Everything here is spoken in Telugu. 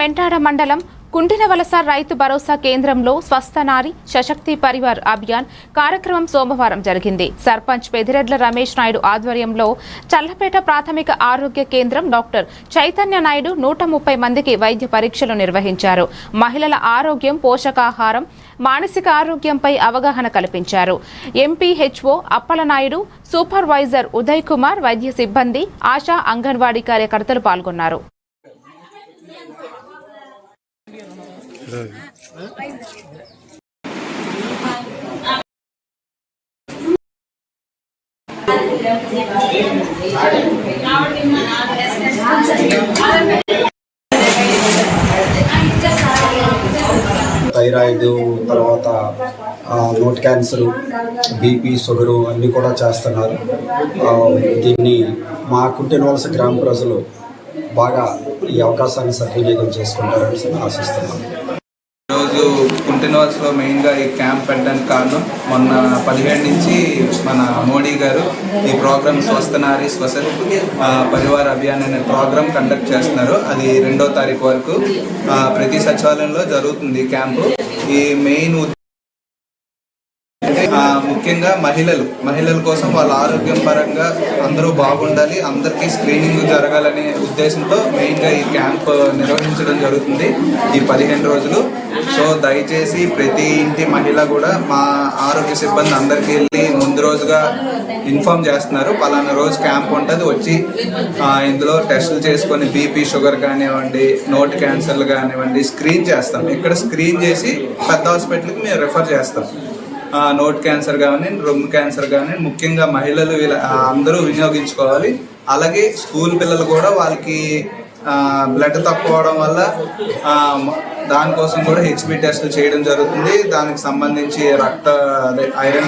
మెంటాడ మండలం కుంటినవలస రైతు భరోసా కేంద్రంలో స్వస్థనారి సశక్తి పరివార్ అభియాన్ కార్యక్రమం సోమవారం జరిగింది. సర్పంచ్ పెదిరెడ్ల రమేష్ నాయుడు ఆధ్వర్యంలో చల్లపేట ప్రాథమిక ఆరోగ్య కేంద్రం డాక్టర్ చైతన్య నాయుడు నూట ముప్పై మందికి వైద్య పరీక్షలు నిర్వహించారు. మహిళల ఆరోగ్యం పోషకాహారం మానసిక ఆరోగ్యంపై అవగాహన కల్పించారు. MP HO Appalanaidu supervisor Uday Kumar వైద్య సిబ్బంది ఆశా అంగన్వాడీ కార్యకర్తలు పాల్గొన్నారు. థైరాయిడ్ తర్వాత నోట్ క్యాన్సర్ బీపీ షుగరు అన్నీ కూడా చేస్తున్నారు. దీన్ని మా కుంటినవలస గ్రామ ప్రజలు బాగా ఈ అవకాశాన్ని సద్వినియోగం చేసుకుంటారని ఆశిస్తున్నాను కుంటినవాల్స్లో మెయిన్గా ఈ క్యాంప్ పెట్టడానికి కారణం మొన్న పదిహేడు నుంచి మన మోడీ గారు ఈ ప్రోగ్రామ్ స్వస్థ నారీ స్వసత్ పరివార్ అభియాన్ అనే ప్రోగ్రామ్ కండక్ట్ చేస్తున్నారు. అది రెండో తారీఖు వరకు ప్రతి సచివాలయంలో జరుగుతుంది ఈ క్యాంపు ఈ మెయిన్ ముఖ్యంగా మహిళలు. మహిళల కోసం వాళ్ళ ఆరోగ్యం పరంగా అందరూ బాగుండాలి. అందరికీ స్క్రీనింగ్ జరగాలనే ఉద్దేశంతో మెయిన్గా ఈ క్యాంప్ నిర్వహించడం జరుగుతుంది ఈ పదిహేను రోజులు. సో దయచేసి ప్రతి ఇంటి మహిళ కూడా మా ఆరోగ్య సిబ్బంది అందరికీ వెళ్ళి ముందు రోజుగా ఇన్ఫామ్ చేస్తున్నారు. పలానా రోజు క్యాంప్ ఉంటుంది. వచ్చి ఇందులో టెస్టులు చేసుకొని బీపీ షుగర్ కానివ్వండి నోట్ క్యాన్సర్లు కానివ్వండి స్క్రీన్ చేస్తాం. ఇక్కడ స్క్రీన్ చేసి పెద్ద హాస్పిటల్కి మేము రిఫర్ చేస్తాం. నోట్ క్యాన్సర్ కానీ రొమ్ము క్యాన్సర్ కానీ ముఖ్యంగా మహిళలు వీళ్ళ అందరూ వినియోగించుకోవాలి. అలాగే స్కూల్ పిల్లలు కూడా వాళ్ళకి బ్లడ్ తక్కువ వల్ల దానికోసం కూడా హెచ్బి టెస్టులు చేయడం జరుగుతుంది. దానికి సంబంధించి రక్త అదే ఐరన్